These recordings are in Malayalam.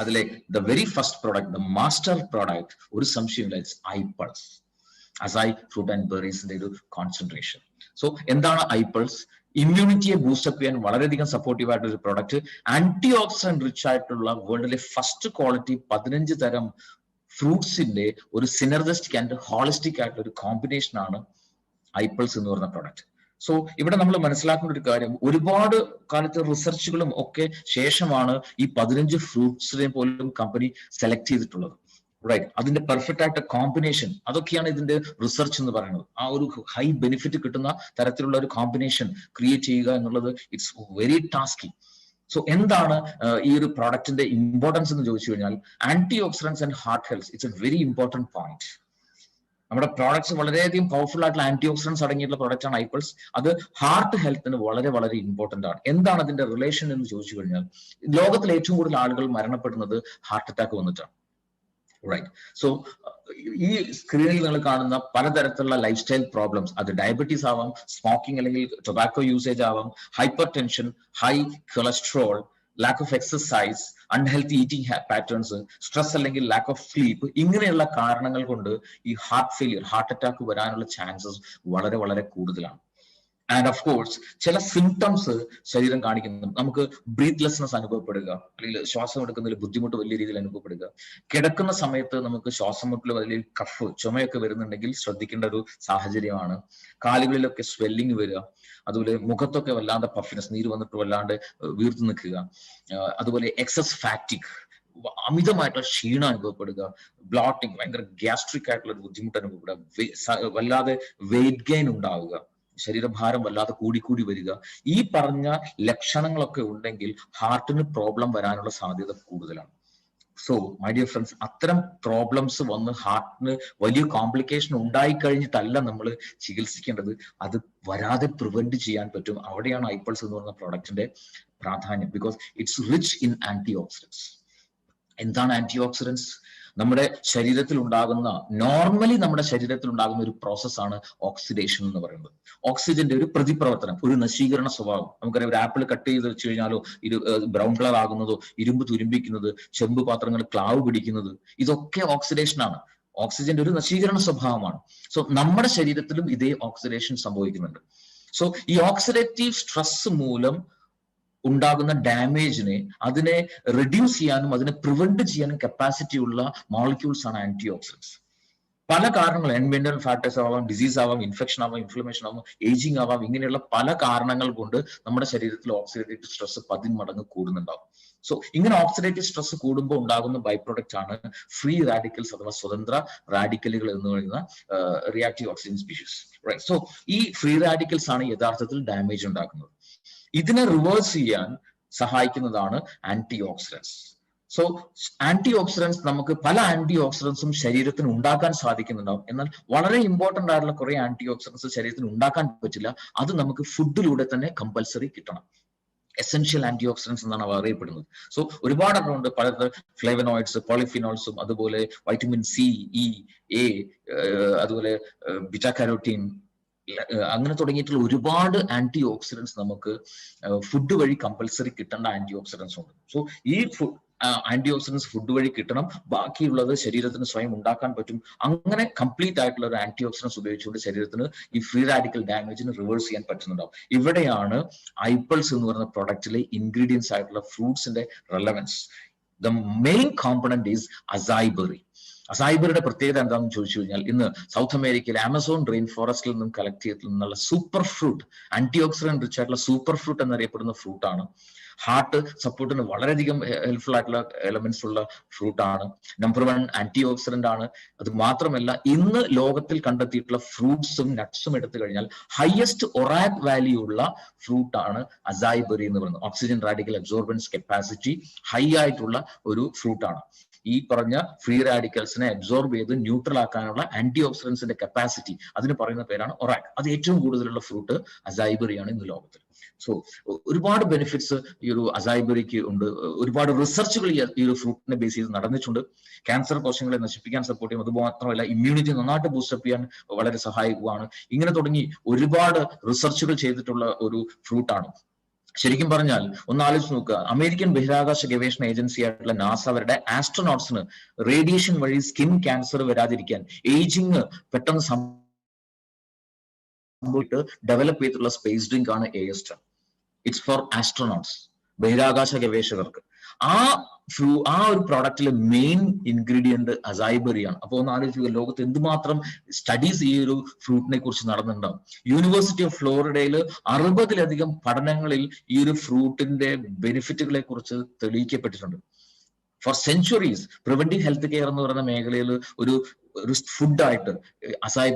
അതിലെ the very first product the master product ഒരു സംശയമില്ല ഇറ്റ്സ് ഐപ്പൾസ് അസൈ ഫ്രൂട്ട് ആൻഡ് ബെറീസിന്റെ ഒരു കോൺസെൻട്രേഷൻ സോ എന്താണ് ഐപ്പൾസ് ഇമ്മ്യൂണിറ്റിയെ ബൂസ്റ്റപ്പ് ചെയ്യാൻ വളരെയധികം സപ്പോർട്ടീവ് ആയിട്ടുള്ള ഒരു പ്രോഡക്റ്റ് ആന്റി ഓക്സിഡന്റ് റിച്ച് ആയിട്ടുള്ള വേൾഡിലെ ഫസ്റ്റ് ക്വാളിറ്റി പതിനഞ്ച് തരം ഫ്രൂട്ട്സിന്റെ ഒരു സിനർജിസ്റ്റിക് ആൻഡ് ഹോളിസ്റ്റിക് ആയിട്ടുള്ള ഒരു കോമ്പിനേഷൻ ആണ് ഐപ്പിൾസ് എന്ന് പറയുന്ന പ്രോഡക്റ്റ് സോ ഇവിടെ നമ്മൾ മനസ്സിലാക്കേണ്ട ഒരു കാര്യം. ഒരുപാട് കാലത്ത് റിസർച്ചുകളും ഒക്കെ ശേഷമാണ് ഈ പതിനഞ്ച് ഫ്രൂട്ട്സിനെ പോലും കമ്പനി സെലക്ട് ചെയ്തിട്ടുള്ളത്. റൈറ്റ് അതിന്റെ പെർഫെക്റ്റ് ആയിട്ട് കോമ്പിനേഷൻ അതൊക്കെയാണ് ഇതിന്റെ റിസർച്ച് എന്ന് പറയുന്നത്. ആ ഒരു ഹൈ ബെനിഫിറ്റ് കിട്ടുന്ന തരത്തിലുള്ള ഒരു കോമ്പിനേഷൻ ക്രിയേറ്റ് ചെയ്യുക എന്നുള്ളത് ഇറ്റ്സ് വെരി ടാസ്കി സോ എന്താണ് ഈ ഒരു പ്രോഡക്റ്റിന്റെ ഇമ്പോർട്ടൻസ് എന്ന് ചോദിച്ചു കഴിഞ്ഞാൽ antioxidants and heart health it's a very important point നമ്മുടെ പ്രോഡക്ട്സ് വളരെയധികം പവർഫുൾ ആയിട്ടുള്ള ആന്റി ഓക്സിഡൻസ് അടങ്ങിയിട്ടുള്ള പ്രോഡക്റ്റ് ആണ് ഐപ്പിൾസ് അത് ഹാർട്ട് ഹെൽത്തിന് വളരെ വളരെ ഇമ്പോർട്ടന്റ് ആണ്. എന്താണ് അതിന്റെ റിലേഷൻ എന്ന് ചോദിച്ചു കഴിഞ്ഞാൽ ലോകത്തിൽ ഏറ്റവും കൂടുതൽ ആളുകൾ മരണപ്പെടുന്നത് ഹാർട്ട് അറ്റാക്ക് വന്നിട്ടാണ്. റൈറ്റ് സോ ഈ സ്ക്രീനിൽ നിങ്ങൾ കാണുന്ന പലതരത്തിലുള്ള ലൈഫ് സ്റ്റൈൽ പ്രോബ്ലംസ് അത് ഡയബറ്റീസ് ആവാം സ്മോക്കിംഗ് അല്ലെങ്കിൽ ടൊബാക്കോ യൂസേജ് ആവാം hypertension high cholesterol lack of exercise unhealthy eating patterns stress അല്ലെങ്കിൽ ലാക്ക് ഓഫ് സ്ലീപ്പ് ഇങ്ങനെയുള്ള കാരണങ്ങൾ കൊണ്ട് ഈ ഹാർട്ട് ഫെയിലിയർ ഹാർട്ട് അറ്റാക്ക് വരാനുള്ള ചാൻസസ് വളരെ വളരെ കൂടുതലാണ്. ആൻഡ് ഓഫ് കോഴ്സ് ചില സിംറ്റംസ് ശരീരം കാണിക്കുന്നു. നമുക്ക് ബ്രീത്ത്ലെസ്നെസ് അനുഭവപ്പെടുക. അല്ലെങ്കിൽ ശ്വാസം എടുക്കുന്നതിൽ ബുദ്ധിമുട്ട് വലിയ രീതിയിൽ അനുഭവപ്പെടുക. കിടക്കുന്ന സമയത്ത് നമുക്ക് ശ്വാസം മുട്ടിൽ വലിയ കഫ് ചുമയൊക്കെ വരുന്നുണ്ടെങ്കിൽ ശ്രദ്ധിക്കേണ്ട ഒരു സാഹചര്യമാണ്. കാലുകളിലൊക്കെ സ്വെല്ലിങ് വരിക. അതുപോലെ മുഖത്തൊക്കെ വല്ലാണ്ട് പഫിനെസ് നീര് വന്നിട്ട് വല്ലാണ്ട് വീർത്തു നിൽക്കുക. അതുപോലെ എക്സസ് ഫാറ്റിക് അമിതമായിട്ടുള്ള ക്ഷീണം അനുഭവപ്പെടുക. ബ്ലോട്ടിങ് ഭയങ്കര ഗ്യാസ്ട്രിക് ആയിട്ടുള്ള ഒരു ബുദ്ധിമുട്ട് അനുഭവപ്പെടുക. വല്ലാതെ വെയിറ്റ് ഗെയിൻ ഉണ്ടാവുക. ശരീരഭാരം വല്ലാതെ കൂടിക്കൂടി വരിക. ഈ പറഞ്ഞ ലക്ഷണങ്ങളൊക്കെ ഉണ്ടെങ്കിൽ ഹാർട്ടിന് പ്രോബ്ലം വരാനുള്ള സാധ്യത കൂടുതലാണ്. സോ മൈ ഡിയർ ഫ്രണ്ട്സ് അത്തരം പ്രോബ്ലംസ് വന്ന് ഹാർട്ടിന് വലിയ കോംപ്ലിക്കേഷൻ ഉണ്ടായി കഴിഞ്ഞിട്ടല്ല നമ്മൾ ചികിത്സിക്കേണ്ടത്. അത് വരാതെ പ്രിവെന്റ് ചെയ്യാൻ പറ്റും. അവിടെയാണ് ഐപ്പിൾസ് എന്ന് പറയുന്ന പ്രോഡക്റ്റിന്റെ പ്രാധാന്യം. Because it's rich in antioxidants എന്താണ് ആന്റി ഓക്സിഡൻസ് നമ്മുടെ ശരീരത്തിൽ ഉണ്ടാകുന്ന നോർമലി നമ്മുടെ ശരീരത്തിൽ ഉണ്ടാകുന്ന ഒരു പ്രോസസ്സാണ് ഓക്സിഡേഷൻ എന്ന് പറയുന്നത്. ഓക്സിജന്റെ ഒരു പ്രതിപ്രവർത്തനം ഒരു നശീകരണ സ്വഭാവം. നമുക്കറിയാം ഒരു ആപ്പിൾ കട്ട് ചെയ്ത് വെച്ച് കഴിഞ്ഞാലോ ഇരു ബ്രൗൺ കളർ ആകുന്നതോ ഇരുമ്പ് തുരുമ്പിക്കുന്നത് ചെമ്പ് പാത്രങ്ങൾ ക്ലാവ് പിടിക്കുന്നത് ഇതൊക്കെ ഓക്സിഡേഷൻ ആണ്. ഓക്സിജന്റെ ഒരു നശീകരണ സ്വഭാവമാണ്. സോ നമ്മുടെ ശരീരത്തിലും ഇതേ ഓക്സിഡേഷൻ സംഭവിക്കുന്നുണ്ട്. സോ ഈ ഓക്സിഡേറ്റീവ് സ്ട്രെസ് മൂലം ഉണ്ടാകുന്ന ഡാമേജിനെ അതിനെ റിഡ്യൂസ് ചെയ്യാനും അതിനെ പ്രിവെന്റ് ചെയ്യാനും കപ്പാസിറ്റി ഉള്ള മോളിക്യൂൾസ് ആണ് ആന്റി ഓക്സിഡൻസ് പല കാരണങ്ങൾ എൻവെന്റൽ ഫാക്ടേഴ്സ് ആവാം ഡിസീസ് ആവാം ഇൻഫെക്ഷൻ ആവാം ഇൻഫ്ലമേഷൻ ആവാം ഏജിങ് ആവാം ഇങ്ങനെയുള്ള പല കാരണങ്ങൾ കൊണ്ട് നമ്മുടെ ശരീരത്തിൽ ഓക്സിഡേറ്റീവ് സ്ട്രെസ് പതിന്മടങ്ങ് കൂടുന്നുണ്ടാവും. സോ ഇങ്ങനെ ഓക്സിഡേറ്റീവ് സ്ട്രെസ് കൂടുമ്പോൾ ഉണ്ടാകുന്ന ബൈ പ്രൊഡക്റ്റ് ആണ് ഫ്രീ റാഡിക്കൽസ് അഥവാ സ്വതന്ത്ര റാഡിക്കലുകൾ എന്ന് പറയുന്ന reactive oxygen species right so ഈ ഫ്രീ റാഡിക്കൽസ് ആണ് യഥാർത്ഥത്തിൽ ഡാമേജ് ഉണ്ടാക്കുന്നത്. ഇതിനെ റിവേഴ്സ് ചെയ്യാൻ സഹായിക്കുന്നതാണ് anti oxidants so antioxidants നമുക്ക് പല ആന്റി ഓക്സിഡൻസും ശരീരത്തിന് ഉണ്ടാക്കാൻ സാധിക്കുന്നുണ്ടാവും. എന്നാൽ വളരെ ഇമ്പോർട്ടന്റ് ആയിട്ടുള്ള കുറെ ആന്റി ഓക്സിഡൻസ് ശരീരത്തിന് ഉണ്ടാക്കാൻ പറ്റില്ല. അത് നമുക്ക് ഫുഡിലൂടെ തന്നെ കമ്പൽസറി കിട്ടണം. എസെൻഷ്യൽ ആന്റി ഓക്സിഡൻസ് എന്നാണ് അവ അറിയപ്പെടുന്നത്. സോ ഒരുപാട് ഉണ്ട് പല ഫ്ലേവനോയിഡ്സ് പോളിഫിനോൾസും അതുപോലെ വൈറ്റമിൻ സി ഇ എ അതുപോലെ ബിറ്റാ കാരോട്ടീൻ അങ്ങനെ തുടങ്ങിയിട്ടുള്ള ഒരുപാട് ആന്റി ഓക്സിഡൻസ് നമുക്ക് ഫുഡ് വഴി കമ്പൽസറി കിട്ടേണ്ട ആന്റി ഓക്സിഡൻസ് ഉണ്ട്. സോ ഈ ആന്റി ഓക്സിഡൻസ് ഫുഡ് വഴി കിട്ടണം. ബാക്കിയുള്ളത് ശരീരത്തിന് സ്വയം ഉണ്ടാക്കാൻ പറ്റും. അങ്ങനെ കംപ്ലീറ്റ് ആയിട്ടുള്ള ഒരു ആന്റി ഓക്സിഡൻസ് ഉപയോഗിച്ചുകൊണ്ട് ശരീരത്തിന് ഈ ഫ്രീ റാഡിക്കൽ ഡാമേജിന് റിവേഴ്സ് ചെയ്യാൻ പറ്റുന്നുണ്ടാവും. ഇവിടെയാണ് ഐപ്പിൾസ് എന്ന് പറയുന്ന പ്രൊഡക്റ്റിലെ ഇൻഗ്രീഡിയൻസ് ആയിട്ടുള്ള ഫ്രൂട്ട്സിന്റെ relevance the main component is acai berry അസൈബറിയുടെ പ്രത്യേകത എന്താണെന്ന് ചോദിച്ചു കഴിഞ്ഞാൽ ഇന്ന് സൗത്ത് അമേരിക്കയിൽ ആമസോൺ റെയിൻ ഫോറസ്റ്റിൽ നിന്നും കളക്ട് ചെയ്ത് നിന്നുള്ള super fruit anti oxidant rich ആയിട്ടുള്ള സൂപ്പർ ഫ്രൂട്ട് എന്നറിയപ്പെടുന്ന ഫ്രൂട്ടാണ് ഹാർട്ട് സപ്പോർട്ടിന് വളരെയധികം ഹെൽപ്ഫുൾ ആയിട്ടുള്ള എലമെന്റ്സ് ഉള്ള ഫ്രൂട്ട് ആണ്. നമ്പർ വൺ ആന്റി ഓക്സിഡന്റ് ആണ്. അത് മാത്രമല്ല ഇന്ന് ലോകത്തിൽ കണ്ടെത്തിയിട്ടുള്ള ഫ്രൂട്ട്സും നട്ട്സും എടുത്തു കഴിഞ്ഞാൽ ഹയസ്റ്റ് ഒറാക് വാല്യൂ ഉള്ള ഫ്രൂട്ട് ആണ് അസായ്ബറി എന്ന് പറയുന്നത്. Oxygen radical absorbance capacity high ആയിട്ടുള്ള ഒരു ഫ്രൂട്ട് ആണ്. ഈ പറഞ്ഞ ഫ്രീ റാഡിക്കൽസിനെ അബ്സോർബ് ചെയ്ത് ന്യൂട്രൽ ആക്കാനുള്ള ആന്റി ഓക്സിഡൻസിന്റെ കപ്പാസിറ്റി അതിന് പറയുന്ന പേരാണ് ഒറാക്. അത് ഏറ്റവും കൂടുതലുള്ള ഫ്രൂട്ട് അസൈബറിയാണ് ഇന്ന് ലോകത്തിൽ. സോ ഒരുപാട് ബെനിഫിറ്റ്സ് ഈ ഒരു അസൈബറിക്ക് ഉണ്ട്. ഒരുപാട് റിസർച്ചുകൾ ഈ ഒരു ഫ്രൂട്ടിനെ ബേസ് ചെയ്ത് നടന്നിട്ടുണ്ട്. ക്യാൻസർ കോശങ്ങളെ നശിപ്പിക്കാൻ സപ്പോർട്ട് ചെയ്യും. അതുമാത്രമല്ല ഇമ്മ്യൂണിറ്റി നന്നായിട്ട് ബൂസ്റ്റപ്പ് ചെയ്യാൻ വളരെ സഹായിക്കുകയാണ്. ഇങ്ങനെ തുടങ്ങി ഒരുപാട് റിസർച്ചുകൾ ചെയ്തിട്ടുള്ള ഒരു ഫ്രൂട്ടാണ് ശരിക്കും പറഞ്ഞാൽ ഒന്ന് ആലോചിച്ച് നോക്കുക. അമേരിക്കൻ ബഹിരാകാശ ഗവേഷണ ഏജൻസി ആയിട്ടുള്ള നാസ അവരുടെ ആസ്ട്രോനോട്ട്സിന് റേഡിയേഷൻ വഴി സ്കിൻ ക്യാൻസർ വരാതിരിക്കാൻ ഏജിങ് പെട്ടെന്ന് സംഭവിട്ട് ഡെവലപ്പ് ചെയ്തിട്ടുള്ള സ്പേസ് ഡ്രിങ്ക് ആണ് എയസ്റ്റർ ഇറ്റ്സ് ഫോർ ആസ്ട്രോനോട്സ് ബഹിരാകാശ ഗവേഷകർക്ക്. ആ ഫ്രൂ ആ ഒരു പ്രോഡക്റ്റിലെ മെയിൻ ഇൻഗ്രീഡിയന്റ് അസൈബറിയാണ് അപ്പോൾ ഒന്ന് ആലോചിക്കുക ലോകത്ത് എന്തുമാത്രം സ്റ്റഡീസ് ഈ ഒരു ഫ്രൂട്ടിനെ കുറിച്ച് നടന്നിട്ടുണ്ടാവും. യൂണിവേഴ്സിറ്റി ഓഫ് ഫ്ലോറിഡയിൽ അറുപതിലധികം പഠനങ്ങളിൽ ഈ ഒരു ഫ്രൂട്ടിന്റെ ബെനിഫിറ്റുകളെ കുറിച്ച് തെളിയിക്കപ്പെട്ടിട്ടുണ്ട്. For centuries preventive health care എന്ന് പറയുന്ന മേഖലയിൽ ഒരു ഒരു ഫുഡായിട്ട്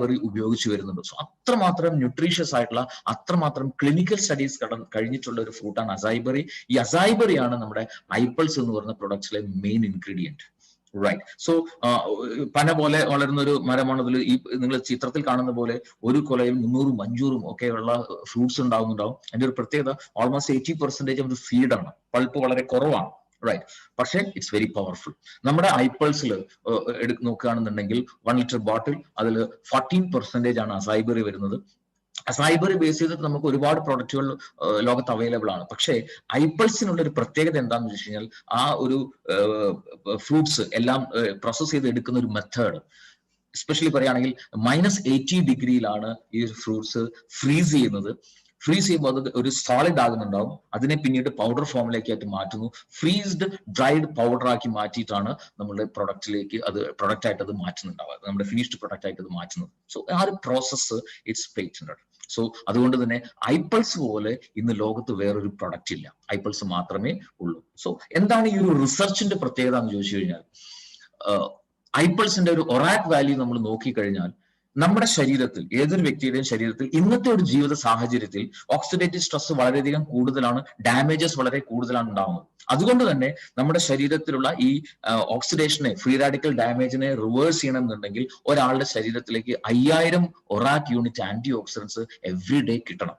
ബെറി ഉപയോഗിച്ചു വരുന്നുണ്ട്. സോ അത്രമാത്രം ന്യൂട്രീഷ്യസ് ആയിട്ടുള്ള അത്രമാത്രം ക്ലിനിക്കൽ സ്റ്റഡീസ് കട കഴിഞ്ഞിട്ടുള്ള ഒരു ഫ്രൂട്ടാണ് അസൈബറി ഈ അസൈബറിയാണ് നമ്മുടെ ഐപ്പിൾസ് എന്ന് പറയുന്ന പ്രൊഡക്ട്സിലെ മെയിൻ ഇൻഗ്രീഡിയന്റ് റൈറ്റ് സോ പന പോലെ വളരുന്ന ഒരു മരമാണതിൽ ഈ നിങ്ങൾ ചിത്രത്തിൽ കാണുന്ന പോലെ ഒരു കൊലയും മുന്നൂറും അഞ്ഞൂറും ഉള്ള ഫ്രൂട്ട്സ് ഉണ്ടാവുന്നുണ്ടാവും. അതിന്റെ ഒരു പ്രത്യേകത ഓൾമോസ്റ്റ് എയ്റ്റി പെർസെന്റേജ് സീഡാണ് പൾപ്പ് വളരെ കുറവാണ്. റൈറ്റ് പക്ഷേ ഇറ്റ്സ് വെരി പവർഫുൾ നമ്മുടെ ഐപ്പിൾസിൽ നോക്കുകയാണെന്നുണ്ടെങ്കിൽ വൺ ലിറ്റർ ബോട്ടിൽ അതിൽ ഫോർട്ടീൻ പെർസെന്റേജ് ആണ് അസൈബറി വരുന്നത്. സൈബറി ബേസ് ചെയ്തിട്ട് നമുക്ക് ഒരുപാട് പ്രൊഡക്റ്റുകൾ ലോകത്ത് അവൈലബിൾ ആണ്. പക്ഷേ ഐപ്പിൾസിനുള്ള ഒരു പ്രത്യേകത എന്താണെന്ന് വെച്ച് കഴിഞ്ഞാൽ ആ ഒരു ഫ്രൂട്ട്സ് എല്ലാം പ്രോസസ് ചെയ്ത് എടുക്കുന്ന ഒരു മെത്തേഡ് എസ്പെഷ്യലി പറയുകയാണെങ്കിൽ മൈനസ് എയ്റ്റി ഡിഗ്രിയിലാണ് ഈ ഫ്രൂട്ട്സ് ഫ്രീസ് ചെയ്യുന്നത്. ഫ്രീസ് ചെയ്യുമ്പോൾ അത് ഒരു സോളിഡ് ആകുന്നുണ്ടാവും. അതിനെ പിന്നീട് പൗഡർ ഫോമിലേക്ക് ആയിട്ട് മാറ്റുന്നു. ഫ്രീസ്ഡ് ഡ്രൈഡ് പൗഡർ ആക്കി മാറ്റിയിട്ടാണ് നമ്മുടെ പ്രൊഡക്റ്റിലേക്ക് അത് പ്രൊഡക്റ്റ് ആയിട്ട് അത് മാറ്റുന്നുണ്ടാവുക. നമ്മുടെ ഫിനിഷ്ഡ് പ്രൊഡക്റ്റ് ആയിട്ട് അത് മാറ്റുന്നത്. സോ ആ ഒരു പ്രോസസ്സ് ഇറ്റ്സ് പേറ്റൻഡ് സോ അതുകൊണ്ട് തന്നെ ഐപ്പിൾസ് പോലെ ഇന്ന് ലോകത്ത് വേറൊരു പ്രൊഡക്റ്റ് ഇല്ല. ഐപ്പിൾസ് മാത്രമേ ഉള്ളൂ. സോ എന്താണ് ഈ ഒരു റിസർച്ചിന്റെ പ്രത്യേകത എന്ന് ചോദിച്ചു കഴിഞ്ഞാൽ ഐപ്പിൾസിന്റെ ഒരു ഒറാക് വാല്യൂ നമ്മൾ നോക്കിക്കഴിഞ്ഞാൽ നമ്മുടെ ശരീരത്തിൽ ഏതൊരു വ്യക്തിയുടെയും ശരീരത്തിൽ ഇന്നത്തെ ഒരു ജീവിത സാഹചര്യത്തിൽ ഓക്സിഡേറ്റീവ് സ്ട്രെസ് വളരെയധികം കൂടുതലാണ് ഡാമേജസ് വളരെ കൂടുതലാണ് ഉണ്ടാകുന്നത് അതുകൊണ്ട് തന്നെ നമ്മുടെ ശരീരത്തിലുള്ള ഈ ഓക്സിഡേഷനെ ഫ്രീ റാഡിക്കൽ ഡാമേജിനെ റിവേഴ്സ് ചെയ്യണമെന്നുണ്ടെങ്കിൽ ഒരാളുടെ ശരീരത്തിലേക്ക് അയ്യായിരം ORAC unit antioxidants every day കിട്ടണം.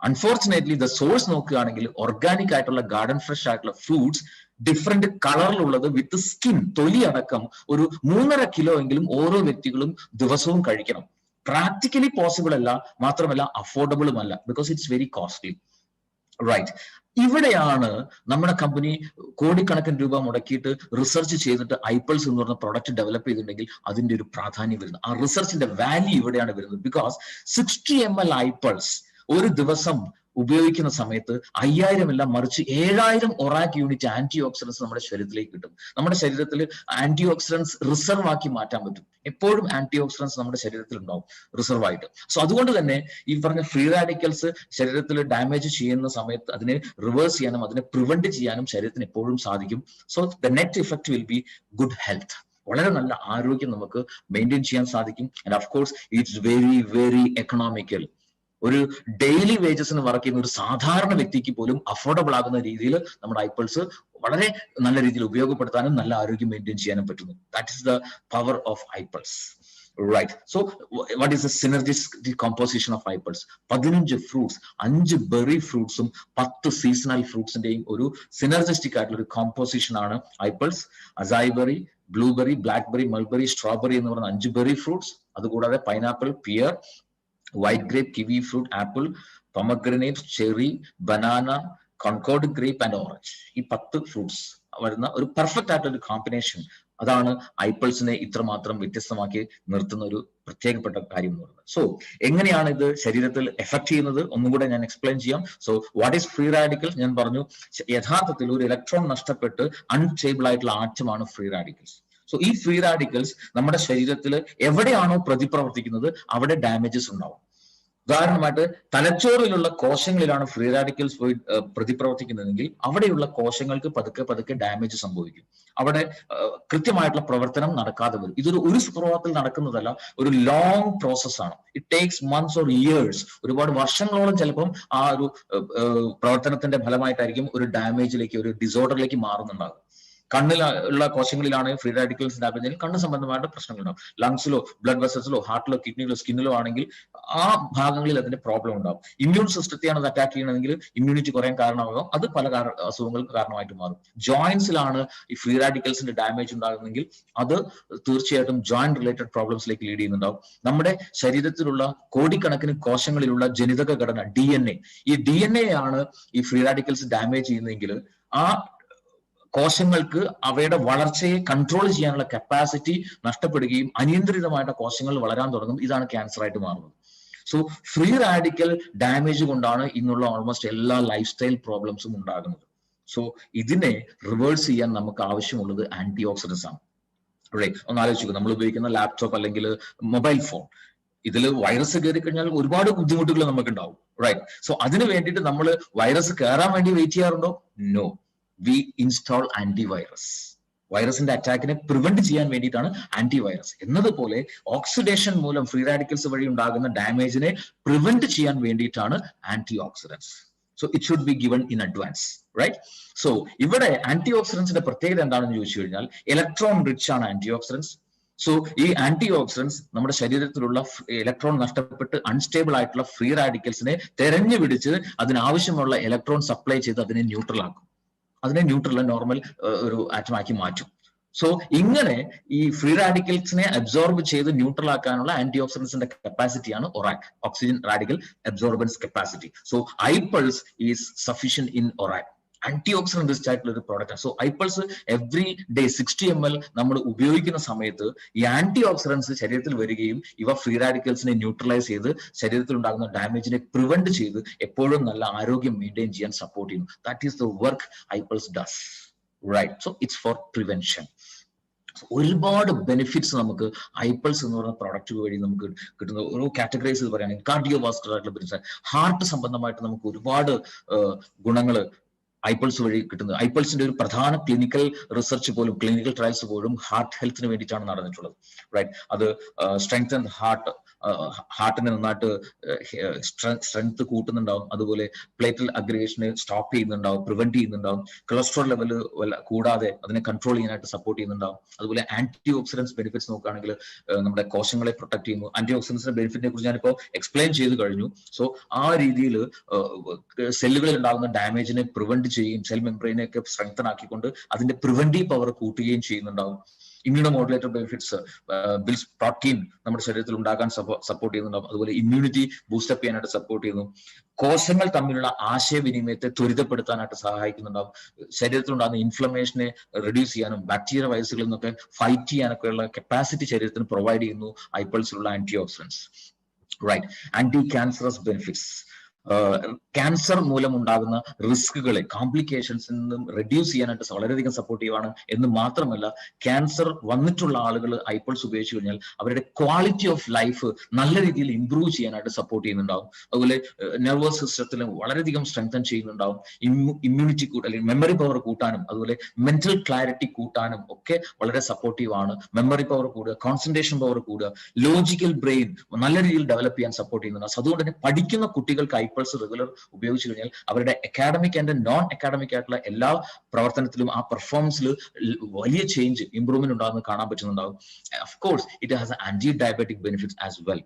അൺഫോർച്ചുനേറ്റ്ലി ദ സോഴ്സ് നോക്കുകയാണെങ്കിൽ ഓർഗാനിക് ആയിട്ടുള്ള ഗാർഡൻ ഫ്രഷ് ആയിട്ടുള്ള ഫ്രൂട്ട്സ് ഡിഫറെന്റ് കളറിലുള്ളത് വിത്ത് സ്കിൻ തൊലി അടക്കം ഒരു മൂന്നര കിലോ എങ്കിലും ഓരോ വ്യക്തികളും ദിവസവും കഴിക്കണം. പ്രാക്ടിക്കലി പോസിബിൾ അല്ല മാത്രമല്ല അഫോർഡബിളും അല്ല because it's very costly right ഇവിടെയാണ് നമ്മുടെ കമ്പനി കോടിക്കണക്കിന് രൂപ മുടക്കിയിട്ട് റിസർച്ച് ചെയ്തിട്ട് ഐപ്പിൾസ് എന്ന് പറഞ്ഞ പ്രൊഡക്റ്റ് ഡെവലപ്പ് ചെയ്തിട്ടുണ്ടെങ്കിൽ അതിന്റെ ഒരു പ്രാധാന്യം വരുന്നത്. ആ റിസർച്ചിന്റെ വാല്യൂ ഇവിടെയാണ് വരുന്നത്. ബിക്കോസ് സിക്സ്റ്റി എം എൽ ഐപ്പിൾസ് ഒരു ദിവസം ഉപയോഗിക്കുന്ന സമയത്ത് അയ്യായിരം അല്ല മറിച്ച് ഏഴായിരം ഒറാക് യൂണിറ്റ് ആന്റി ഓക്സിഡൻസ് നമ്മുടെ ശരീരത്തിലേക്ക് കിട്ടും. നമ്മുടെ ശരീരത്തിൽ ആന്റി ഓക്സിഡൻസ് റിസർവ് ആക്കി മാറ്റാൻ പറ്റും. എപ്പോഴും ആന്റി ഓക്സിഡൻസ് നമ്മുടെ ശരീരത്തിൽ ഉണ്ടാവും റിസർവ് ആയിട്ട്. സോ അതുകൊണ്ട് തന്നെ ഈ പറഞ്ഞ ഫ്രീ റാഡിക്കൽസ് ശരീരത്തിൽ ഡാമേജ് ചെയ്യുന്ന സമയത്ത് അതിനെ റിവേഴ്സ് ചെയ്യാനും അതിനെ പ്രിവെന്റ് ചെയ്യാനും ശരീരത്തിന് എപ്പോഴും സാധിക്കും. So the net effect will be good health വളരെ നല്ല ആരോഗ്യം നമുക്ക് മെയിന്റെയിൻ ചെയ്യാൻ സാധിക്കും. And of course it's very very economical ഒരു ഡെയിലി വേജസിന് വർക്ക് ചെയ്യുന്ന ഒരു സാധാരണ വ്യക്തിക്ക് പോലും അഫോർഡബിൾ ആകുന്ന രീതിയിൽ നമ്മുടെ ഐപ്പിൾസ് വളരെ നല്ല രീതിയിൽ ഉപയോഗപ്പെടുത്താനും നല്ല ആരോഗ്യം മെയിന്റെയിൻ ചെയ്യാനും പറ്റുന്നു. That is the power of ഐപ്പിൾസ് right so what is the the composition of ഐപ്പിൾസ് പതിനഞ്ച് ഫ്രൂട്ട്സ് അഞ്ച് ബെറി ഫ്രൂട്ട്സും പത്ത് സീസണൽ ഫ്രൂട്ട്സിന്റെയും ഒരു സിനർജിസ്റ്റിക് ആയിട്ടുള്ള ഒരു കോമ്പോസിഷൻ ആണ് ഐപ്പിൾസ് acai berry blueberry blackberry mulberry strawberry എന്ന് പറയുന്ന അഞ്ച് ബെറി ഫ്രൂട്ട്സ് അതുകൂടാതെ pineapple pear white grape kiwi fruit apple pomegranate cherry banana concord grape and orange ഈ പത്ത് ഫ്രൂട്ട്സ് വരുന്ന ഒരു പെർഫെക്റ്റ് ആയിട്ടുള്ള ഒരു കോമ്പിനേഷൻ അതാണ് ഐപ്പിൾസിനെ ഇത്രമാത്രം വ്യത്യസ്തമാക്കി നിർത്തുന്ന ഒരു പ്രത്യേകപ്പെട്ട കാര്യം എന്ന് പറയുന്നത്. സോ എങ്ങനെയാണ് ഇത് ശരീരത്തിൽ എഫക്ട് ചെയ്യുന്നത്? ഒന്നും കൂടെ ഞാൻ എക്സ്പ്ലെയിൻ ചെയ്യാം. So what is free radicals ഞാൻ പറഞ്ഞു യഥാർത്ഥത്തിൽ ഒരു ഇലക്ട്രോൺ നഷ്ടപ്പെട്ട് അൺസ്റ്റേബിൾ ആയിട്ടുള്ള ആറ്റമാണ് ഫ്രീ റാഡിക്കൽസ് സോ ഈ ഫ്രീ റാഡിക്കൽസ് നമ്മുടെ ശരീരത്തിൽ എവിടെയാണോ പ്രതിപ്രവർത്തിക്കുന്നത് അവിടെ ഡാമേജസ് ഉണ്ടാവും. ഉദാഹരണമായിട്ട് തലച്ചോറിലുള്ള കോശങ്ങളിലാണ് ഫ്രീ റാഡിക്കൽസ് പോയി പ്രതിപ്രവർത്തിക്കുന്നതെങ്കിൽ അവിടെയുള്ള കോശങ്ങൾക്ക് പതുക്കെ പതുക്കെ ഡാമേജ് സംഭവിക്കും. അവിടെ കൃത്യമായിട്ടുള്ള പ്രവർത്തനം നടക്കാതെ വരും. ഇതൊരു ഒരു സുപ്രഭാതത്തിൽ നടക്കുന്നതല്ല ഒരു ലോങ് പ്രോസസ് ആണ്. It takes months or years ഒരുപാട് വർഷങ്ങളോളം ചിലപ്പം ആ ഒരു പ്രവർത്തനത്തിന്റെ ഫലമായിട്ടായിരിക്കും ഒരു ഡാമേജിലേക്ക് ഒരു ഡിസോർഡറിലേക്ക് മാറുന്നുണ്ടാകും കണ്ണിൽ ഉള്ള കോശങ്ങളിലാണ് ഫ്രീ റാഡിക്കൽസ് ഉണ്ടാക്കുന്നതിൽ കണ്ണ് സംബന്ധമായിട്ട് പ്രശ്നങ്ങൾ ഉണ്ടാവും ലങ്സിലോ ബ്ലഡ് വെസൽസിലോ ഹാർട്ടിലോ കിഡ്നിയിലോ സ്കിന്നിലോ ആണെങ്കിൽ ആ ഭാഗങ്ങളിൽ അതിന്റെ പ്രോബ്ലം ഉണ്ടാവും. ഇമ്മ്യൂൺ സിസ്റ്റത്തെയാണ് അത് അറ്റാക്ക് ചെയ്യണമെങ്കിൽ ഇമ്മ്യൂണിറ്റി കുറയാൻ കാരണമാകും. അത് പല അസുഖങ്ങൾക്ക് കാരണമായിട്ട് മാറും. ജോയിന്റ്സിലാണ് ഈ ഫ്രീ റാഡിക്കൽസിന്റെ ഡാമേജ് ഉണ്ടാകുന്നെങ്കിൽ അത് തീർച്ചയായിട്ടും ജോയിന്റ് റിലേറ്റഡ് പ്രോബ്ലംസിലേക്ക് ലീഡ് ചെയ്യുന്നുണ്ടാവും. നമ്മുടെ ശരീരത്തിലുള്ള കോടിക്കണക്കിന് കോശങ്ങളിലുള്ള ജനിതക ഘടന ഡി എൻ എ ഈ ഡി എൻ എ ആണ് ഈ ഫ്രീ റാഡിക്കൽസ് ഡാമേജ് ചെയ്യുന്നതെങ്കിൽ ആ കോശങ്ങൾക്ക് അവയുടെ വളർച്ചയെ കൺട്രോൾ ചെയ്യാനുള്ള കപ്പാസിറ്റി നഷ്ടപ്പെടുകയും അനിയന്ത്രിതമായിട്ട് കോശങ്ങൾ വളരാൻ തുടങ്ങും. ഇതാണ് ക്യാൻസർ ആയിട്ട് മാറുന്നത്. സോ ഫ്രീ റാഡിക്കൽ ഡാമേജ് കൊണ്ടാണ് ഇന്നുള്ള ഓൾമോസ്റ്റ് എല്ലാ ലൈഫ് സ്റ്റൈൽ പ്രോബ്ലംസും ഉണ്ടാകുന്നത്. സോ ഇതിനെ റിവേഴ്സ് ചെയ്യാൻ നമുക്ക് ആവശ്യമുള്ളത് ആന്റി ഓക്സിഡൻസ് ആണ് ഒന്ന് ആലോചിക്കുക നമ്മൾ ഉപയോഗിക്കുന്ന ലാപ്ടോപ്പ് അല്ലെങ്കിൽ മൊബൈൽ ഫോൺ ഇതിൽ വൈറസ് കയറി കഴിഞ്ഞാൽ ഒരുപാട് ബുദ്ധിമുട്ടുകൾ നമുക്ക് ഉണ്ടാവും റൈറ്റ് സോ അതിന് വേണ്ടിയിട്ട് നമ്മൾ വൈറസ് കയറാൻ വേണ്ടി വെയിറ്റ് ചെയ്യാറുണ്ടോ? നോ വി ഇൻസ്റ്റാൾ ആന്റിവൈറസ് വൈറസിന്റെ അറ്റാക്കിനെ പ്രിവെന്റ് ചെയ്യാൻ വേണ്ടിയിട്ടാണ് ആന്റിവൈറസ് എന്നതുപോലെ ഓക്സിഡേഷൻ മൂലം ഫ്രീ റാഡിക്കൽസ് വഴി ഉണ്ടാകുന്ന ഡാമേജിനെ പ്രിവെന്റ് ചെയ്യാൻ വേണ്ടിയിട്ടാണ് anti oxidants so it should be given in advance right so ഇവിടെ ആന്റി ഓക്സിഡൻസിന്റെ പ്രത്യേകത എന്താണെന്ന് ചോദിച്ചു കഴിഞ്ഞാൽ ഇലക്ട്രോൺ റിച്ച് ആണ് ആന്റി ഓക്സിഡൻസ് സോ ഈ ആന്റി ഓക്സിഡൻസ് നമ്മുടെ ശരീരത്തിലുള്ള ഇലക്ട്രോൺ നഷ്ടപ്പെട്ട് അൺസ്റ്റേബിൾ ആയിട്ടുള്ള ഫ്രീ റാഡിക്കൽസിനെ തെരഞ്ഞു പിടിച്ച് അതിനാവശ്യമുള്ള ഇലക്ട്രോൺ സപ്ലൈ ചെയ്ത് അതിനെ ന്യൂട്രൽ ആക്കും. അതിനെ ന്യൂട്രൽ നോർമൽ ഒരു ആറ്റമാക്കി മാറ്റും. സോ ഇങ്ങനെ ഈ ഫ്രീ റാഡിക്കൽസിനെ അബ്സോർബ് ചെയ്ത് ന്യൂട്രൽ ആക്കാനുള്ള ആന്റി ഓക്സിഡൻസിന്റെ കപ്പാസിറ്റിയാണ് ORAC. Oxygen radical absorbance capacity so ഐപ്പൾസ് is sufficient in ORAC. Anti oxidant rich ആയിട്ടുള്ള ഒരു product so ഐപ്പൾസ് every day sixty M L നമ്മൾ ഉപയോഗിക്കുന്ന സമയത്ത് ഈ ആന്റി ഓക്സിഡൻസ് ശരീരത്തിൽ വരികയും ഇവ ഫ്രീ റാഡിക്കൽസിനെ ന്യൂട്രലൈസ് ചെയ്ത് ശരീരത്തിൽ ഉണ്ടാകുന്ന ഡാമേജിനെ പ്രിവെന്റ് ചെയ്ത് എപ്പോഴും നല്ല ആരോഗ്യം മെയിന്റെയിൻ ചെയ്യാൻ സപ്പോർട്ട് ചെയ്യുന്നു. That is the work ഐപ്പൾസ് does right so it's for prevention ഒരുപാട് ബെനിഫിറ്റ്സ് നമുക്ക് ഐപ്പൾസ് എന്ന് പറയുന്ന പ്രോഡക്റ്റ് വഴി നമുക്ക് കിട്ടുന്ന ഓരോ കാറ്റഗറൈസ് പറയുകയാണെങ്കിൽ കാർഡിയോ വാസ്കുലർ ആയിട്ടുള്ള ബെനിഫിറ്റ്സ് ഹാർട്ട് സംബന്ധമായിട്ട് നമുക്ക് ഒരുപാട് ഗുണങ്ങൾ ഐപ്പൾസ് വഴി കിട്ടുന്നത്. ഐപ്പൾസിന്റെ ഒരു പ്രധാന ക്ലിനിക്കൽ റിസർച്ച് പോലും ക്ലിനിക്കൽ ട്രയൽസ് പോലും ഹാർട്ട് ഹെൽത്തിന് വേണ്ടിയിട്ടാണ് നടന്നിട്ടുള്ളത്. റൈറ്റ് അത് സ്ട്രെങ്ത് ആൻഡ് ഹാർട്ട് ഹാർട്ടിനെ നന്നായിട്ട് സ്ട്രെങ്ത് കൂട്ടുന്നുണ്ടാവും. അതുപോലെ പ്ലേറ്റൽ അഗ്രഗേഷനെ സ്റ്റോപ്പ് ചെയ്യുന്നുണ്ടാവും പ്രിവെന്റ് ചെയ്യുന്നുണ്ടാവും. കൊളസ്ട്രോൾ ലെവൽ കൂടാതെ അതിനെ കൺട്രോൾ ചെയ്യാനായിട്ട് സപ്പോർട്ട് ചെയ്യുന്നുണ്ടാവും. അതുപോലെ ആന്റി ഓക്സിഡൻസ് ബെനിഫിറ്റ്സ് നോക്കുകയാണെങ്കിൽ നമ്മുടെ കോശങ്ങളെ പ്രൊട്ടക്ട് ചെയ്യുന്നു. ആന്റി ഓക്സിഡൻസിന്റെ ബെനിഫിറ്റിനെ കുറിച്ച് ഞാനിപ്പോ എക്സ്പ്ലെയിൻ ചെയ്ത് കഴിഞ്ഞു. സോ ആ രീതിയിൽ സെല്ലുകളിൽ ഉണ്ടാകുന്ന ഡാമേജിനെ പ്രിവെന്റ് ചെയ്യുകയും സെൽ മെംബ്രെയിനെ ഒക്കെ സ്ട്രെങ്തൻ ആക്കിക്കൊണ്ട് അതിന്റെ പ്രിവെന്റീവ് പവർ കൂട്ടുകയും ചെയ്യുന്നുണ്ടാവും. Immuno modulator benefits builds protein നമ്മുടെ ശരീരത്തിൽ ഉണ്ടാകാൻ സപ്പോർട്ട് ചെയ്യുന്നുണ്ടാവും. അതുപോലെ ഇമ്മ്യൂണിറ്റി ബൂസ്റ്റപ്പ് ചെയ്യാനായിട്ട് സപ്പോർട്ട് ചെയ്യുന്നു. കോശങ്ങൾ തമ്മിലുള്ള ആശയവിനിമയത്തെ ത്വരിതപ്പെടുത്താനായിട്ട് സഹായിക്കുന്നുണ്ടാവും. ശരീരത്തിൽ ഉണ്ടാകുന്ന ഇൻഫ്ലമേഷനെ റിഡ്യൂസ് ചെയ്യാനും ബാക്ടീരിയ വൈറസുകളിൽ നിന്നൊക്കെ ഫൈറ്റ് ചെയ്യാനൊക്കെയുള്ള കപ്പാസിറ്റി ശരീരത്തിന് പ്രൊവൈഡ് ചെയ്യുന്നു. ഐപ്പൾസിലുള്ള anti oxidants right anti cancerous benefits cancer മൂലം ഉണ്ടാകുന്ന റിസ്കുകളെ കോംപ്ലിക്കേഷൻസിൽ നിന്നും റെഡ്യൂസ് ചെയ്യാനായിട്ട് വളരെയധികം സപ്പോർട്ടീവ് ആണ്. എന്ന് മാത്രമല്ല ക്യാൻസർ വന്നിട്ടുള്ള ആളുകൾ ഐപോൾസ് ഉപയോഗിച്ച് കഴിഞ്ഞാൽ അവരുടെ ക്വാളിറ്റി ഓഫ് ലൈഫ് നല്ല രീതിയിൽ ഇംപ്രൂവ് ചെയ്യാനായിട്ട് സപ്പോർട്ട് ചെയ്യുന്നുണ്ടാവും. അതുപോലെ നെർവസ് സിസ്റ്റത്തിൽ വളരെയധികം സ്ട്രെങ്തൻ ചെയ്യുന്നുണ്ടാവും. ഇമ്മ്യൂണിറ്റി കൂട്ട അല്ലെങ്കിൽ മെമ്മറി പവർ കൂട്ടാനും അതുപോലെ മെന്റൽ ക്ലാരിറ്റി കൂട്ടാനും ഒക്കെ വളരെ സപ്പോർട്ടീവ് ആണ്. മെമ്മറി പവർ കൂടുക കോൺസെൻട്രേഷൻ പവർ കൂടുക ലോജിക്കൽ ബ്രെയിൻ നല്ല രീതിയിൽ ഡെവലപ്പ് ചെയ്യാൻ സപ്പോർട്ട് ചെയ്യുന്നുണ്ട്. അതുകൊണ്ട് തന്നെ പഠിക്കുന്ന കുട്ടികൾക്ക് ഐപ്പിൾസ് റെഗുലർ ഉപയോഗിച്ചു കഴിഞ്ഞാൽ അവരുടെ അക്കാഡമിക് ആൻഡ് നോൺ അക്കാഡമിക് ആയിട്ടുള്ള എല്ലാ പ്രവർത്തനത്തിലും ആ പെർഫോമൻസിൽ വലിയ ചേഞ്ച് ഇംപ്രൂവ്മെന്റ് ഉണ്ടാകുന്ന കാണാൻ പറ്റുന്നുണ്ടാകും. Of course it has anti diabetic benefits as well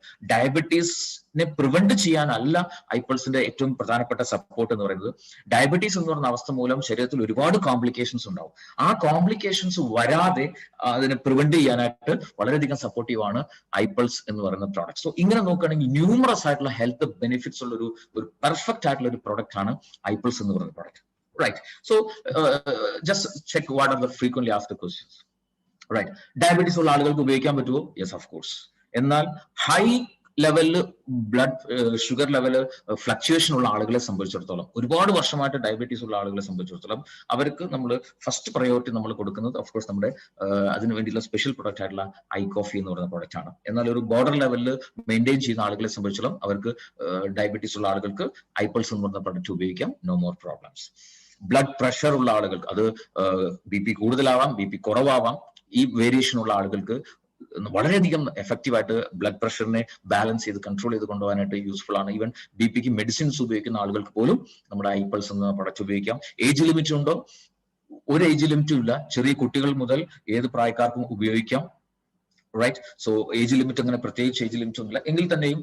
ഡയബറ്റീസിനെ prevent ചെയ്യാനല്ല ഐപ്പിൾസിന്റെ ഏറ്റവും പ്രധാനപ്പെട്ട സപ്പോർട്ട് എന്ന് പറയുന്നത്. ഡയബറ്റീസ് എന്ന് പറയുന്ന അവസ്ഥ മൂലം ശരീരത്തിൽ ഒരുപാട് കോംപ്ലിക്കേഷൻസ് ഉണ്ടാവും. ആ കോംപ്ലിക്കേഷൻസ് വരാതെ അതിനെ പ്രിവെന്റ് ചെയ്യാനായിട്ട് വളരെയധികം സപ്പോർട്ടീവ് ആണ് ഐപ്പിൾസ് എന്ന് പറയുന്ന പ്രോഡക്റ്റ് സോ ഇങ്ങനെ നോക്കുകയാണെങ്കിൽ ന്യൂമറസ് ആയിട്ടുള്ള ഹെൽത്ത് ബെനിഫിറ്റ്സ് ഉള്ള ഒരു ഒരു പെർഫെക്റ്റ് ആയിട്ടുള്ള ഒരു പ്രോഡക്റ്റ് ആണ് ഐപ്പിൾസ് എന്ന് പറയുന്ന product right so just check what are the frequently asked questions right diabetes ഉള്ള ആളുകൾക്ക് ഉപയോഗിക്കാൻ പറ്റുമോ? യെസ് ഓഫ് കോഴ്സ് എന്നാൽ ഹൈ ലെവലിൽ ബ്ലഡ് ഷുഗർ ലെവൽ ഫ്ലക്ച്വേഷൻ ഉള്ള ആളുകളെ സംബന്ധിച്ചിടത്തോളം ഒരുപാട് വർഷമായിട്ട് ഡയബറ്റീസ് ഉള്ള ആളുകളെ സംബന്ധിച്ചിടത്തോളം അവർക്ക് നമ്മൾ ഫസ്റ്റ് പ്രയോറിറ്റി നമ്മൾ കൊടുക്കുന്നത് ഓഫ് കോഴ്സ് നമ്മുടെ അതിന് വേണ്ടിയുള്ള സ്പെഷ്യൽ പ്രൊഡക്റ്റ് ആയിട്ടുള്ള ഐ കോഫി എന്ന് പറയുന്ന പ്രൊഡക്റ്റ് ആണ്. എന്നാൽ ഒരു ബോർഡർ ലെവലിൽ മെയിന്റെയിൻ ചെയ്യുന്ന ആളുകളെ സംബന്ധിച്ചിടത്തോളം അവർക്ക് ഡയബറ്റീസ് ഉള്ള ആളുകൾക്ക് ഐപ്പിൾസ് എന്ന് പറയുന്ന പ്രൊഡക്റ്റ് ഉപയോഗിക്കാം no more problems blood pressure ഉള്ള ആളുകൾക്ക് അത് ബി പി കൂടുതലാവാം ബി പി കുറവാവാം ഈ വേരിയേഷൻ ഉള്ള ആളുകൾക്ക് വളരെയധികം എഫക്റ്റീവ് ആയിട്ട് ബ്ലഡ് പ്രഷറിനെ ബാലൻസ് ചെയ്ത് കൺട്രോൾ ചെയ്ത് കൊണ്ടുപോകാനായിട്ട് യൂസ്ഫുൾ ആണ്. ഈവൻ ബി പിക്ക് മെഡിസിൻസ് ഉപയോഗിക്കുന്ന ആളുകൾക്ക് പോലും നമ്മുടെ ഐപ്പൾസ് എന്ന പ്രൊഡക്റ്റ് ഉപയോഗിക്കാം. ഏജ് ലിമിറ്റ് ഉണ്ടോ? ഒരു ഏജ് ലിമിറ്റും ഇല്ല. ചെറിയ കുട്ടികൾ മുതൽ ഏത് പ്രായക്കാർക്കും ഉപയോഗിക്കാം. റൈറ്റ് സോ ഏജ് ലിമിറ്റ് അങ്ങനെ പ്രത്യേകിച്ച് ഏജ് ലിമിറ്റ് ഒന്നുമില്ല. എങ്കിൽ തന്നെയും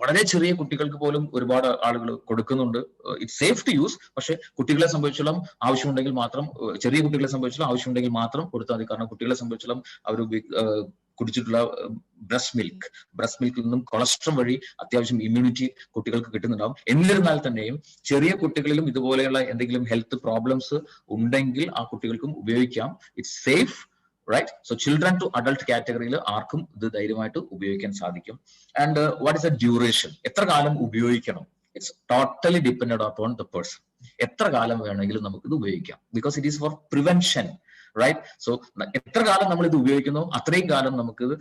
വളരെ ചെറിയ കുട്ടികൾക്ക് പോലും ഒരുപാട് ആളുകൾ കൊടുക്കുന്നുണ്ട്. ഇറ്റ് സേഫ് ടു യൂസ് പക്ഷേ കുട്ടികളെ സംബന്ധിച്ചോളം ആവശ്യമുണ്ടെങ്കിൽ മാത്രം ചെറിയ കുട്ടികളെ സംബന്ധിച്ചോളം ആവശ്യമുണ്ടെങ്കിൽ മാത്രം കൊടുത്താൽ മതി. കാരണം കുട്ടികളെ സംബന്ധിച്ചോളം അവർ കുടിച്ചിട്ടുള്ള ബ്രസ്റ്റ് മിൽക്ക്. ബ്രസ്റ്റ് മിൽക്കിൽ നിന്നും കൊളസ്ട്രോൾ വഴി അത്യാവശ്യം ഇമ്മ്യൂണിറ്റി കുട്ടികൾക്ക് കിട്ടുന്നുണ്ടാവും. എന്നിരുന്നാൽ തന്നെയും ചെറിയ കുട്ടികളിലും ഇതുപോലെയുള്ള എന്തെങ്കിലും ഹെൽത്ത് പ്രോബ്ലംസ് ഉണ്ടെങ്കിൽ ആ കുട്ടികൾക്കും ഉപയോഗിക്കാം. It's safe right so children to adult കാറ്റഗറിയിൽ ആർക്കും ഇത് ധൈര്യമായിട്ട് ഉപയോഗിക്കാൻ സാധിക്കും. And what is a duration എത്ര കാലം ഉപയോഗിക്കണം? It's totally depend upon the person എത്ര കാലം വേണമെങ്കിലും നമുക്ക് ഇത് ഉപയോഗിക്കാം. Because it is for prevention right so എത്ര കാലം നമ്മൾ ഇത് ഉപയോഗിക്കുന്നു? അത്രയും കാലം നമുക്ക് ഇത്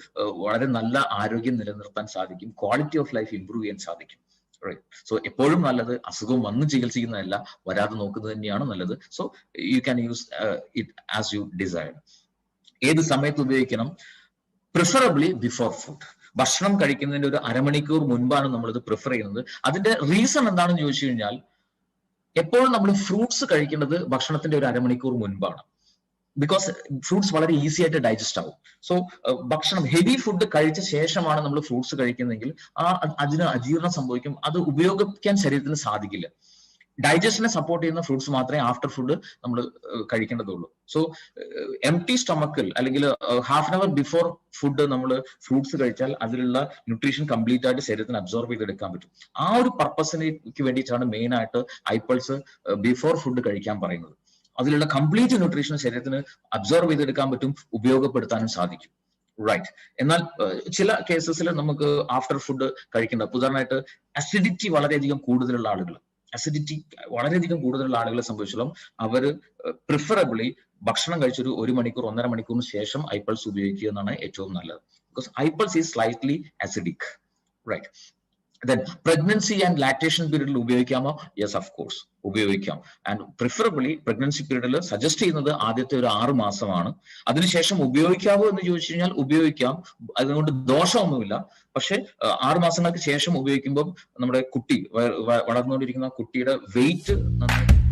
വളരെ നല്ല ആരോഗ്യം നിലനിർത്താൻ സാധിക്കും. ക്വാളിറ്റി ഓഫ് ലൈഫ് ഇംപ്രൂവ് ചെയ്യാൻ സാധിക്കും. സോ എപ്പോഴും നല്ലത് അസുഖം വന്ന് ചികിത്സിക്കുന്നതല്ല വരാതെ നോക്കുന്നത് തന്നെയാണ് നല്ലത്. So you can use it as you decide ഏത് സമയത്ത് ഉപയോഗിക്കണം? പ്രിഫറബിളി ബിഫോർ ഫുഡ് ഭക്ഷണം കഴിക്കുന്നതിന്റെ ഒരു അരമണിക്കൂർ മുൻപാണ് നമ്മൾ ഇത് പ്രിഫർ ചെയ്യുന്നത്. അതിന്റെ റീസൺ എന്താണെന്ന് ചോദിച്ചു കഴിഞ്ഞാൽ എപ്പോഴും നമ്മൾ ഫ്രൂട്ട്സ് കഴിക്കേണ്ടത് ഭക്ഷണത്തിന്റെ ഒരു അരമണിക്കൂർ മുൻപാണ്. ബിക്കോസ് ഫ്രൂട്ട്സ് വളരെ ഈസി ആയിട്ട് ഡൈജസ്റ്റ് ആവും. സോ ഭക്ഷണം ഹെവി ഫുഡ് കഴിച്ച ശേഷമാണ് നമ്മൾ ഫ്രൂട്ട്സ് കഴിക്കുന്നതെങ്കിൽ ആ അതിന് അജീർണം സംഭവിക്കും. അത് ഉപയോഗിക്കാൻ ശരീരത്തിന് സാധിക്കില്ല. ഡൈജഷനെ സപ്പോർട്ട് ചെയ്യുന്ന ഫ്രൂട്ട്സ് മാത്രമേ ആഫ്റ്റർ ഫുഡ് നമ്മൾ കഴിക്കേണ്ടതുള്ളൂ. സോ എം ടി സ്റ്റൊമക്കിൽ അല്ലെങ്കിൽ half an hour before food നമ്മൾ ഫ്രൂട്ട്സ് കഴിച്ചാൽ അതിലുള്ള ന്യൂട്രീഷൻ കംപ്ലീറ്റ് ആയിട്ട് ശരീരത്തിന് അബ്സോർബ് ചെയ്തെടുക്കാൻ പറ്റും. ആ ഒരു പർപ്പസിനേക്ക് വേണ്ടിയിട്ടാണ് മെയിൻ ആയിട്ട് ഐപ്പിൾസ് ബിഫോർ ഫുഡ് കഴിക്കാൻ പറയുന്നത്. അതിലുള്ള കംപ്ലീറ്റ് ന്യൂട്രീഷൻ ശരീരത്തിന് അബ്സോർബ് ചെയ്തെടുക്കാൻ പറ്റും ഉപയോഗപ്പെടുത്താനും സാധിക്കും. റൈറ്റ് എന്നാൽ ചില കേസസിൽ നമുക്ക് ആഫ്റ്റർ ഫുഡ് കഴിക്കേണ്ട ഉദാഹരണമായിട്ട് അസിഡിറ്റി വളരെയധികം കൂടുതലുള്ള ആളുകൾ അസിഡിറ്റി വളരെയധികം കൂടുതലുള്ള ആളുകളെ സംബന്ധിച്ചിടത്തോളം അവർ പ്രിഫറബിളി ഭക്ഷണം കഴിച്ചൊരു ഒരു മണിക്കൂർ ഒന്നര മണിക്കൂറിന് ശേഷം ഐപ്പൾസ് ഉപയോഗിക്കുക എന്നാണ് ഏറ്റവും നല്ലത്. Because ഐപ്പൾസ് is slightly acidic right then pregnancy and lactation പീരീഡിൽ ഉപയോഗിക്കാമോ? യെസ് ഓഫ് കോഴ്സ് ഉപയോഗിക്കാം. ആൻഡ് പ്രിഫറബിളി പ്രഗ്നൻസി പീരീഡിൽ സജസ്റ്റ് ചെയ്യുന്നത് ആദ്യത്തെ ഒരു ആറ് മാസമാണ്. അതിനുശേഷം ഉപയോഗിക്കാവോ എന്ന് ചോദിച്ചു കഴിഞ്ഞാൽ ഉപയോഗിക്കാം. അതുകൊണ്ട് ദോഷമൊന്നുമില്ല. പക്ഷെ ആറ് മാസങ്ങൾക്ക് ശേഷം ഉപയോഗിക്കുമ്പോൾ നമ്മുടെ കുട്ടി വളർന്നുകൊണ്ടിരിക്കുന്ന കുട്ടിയുടെ വെയിറ്റ് നന്നായിട്ട്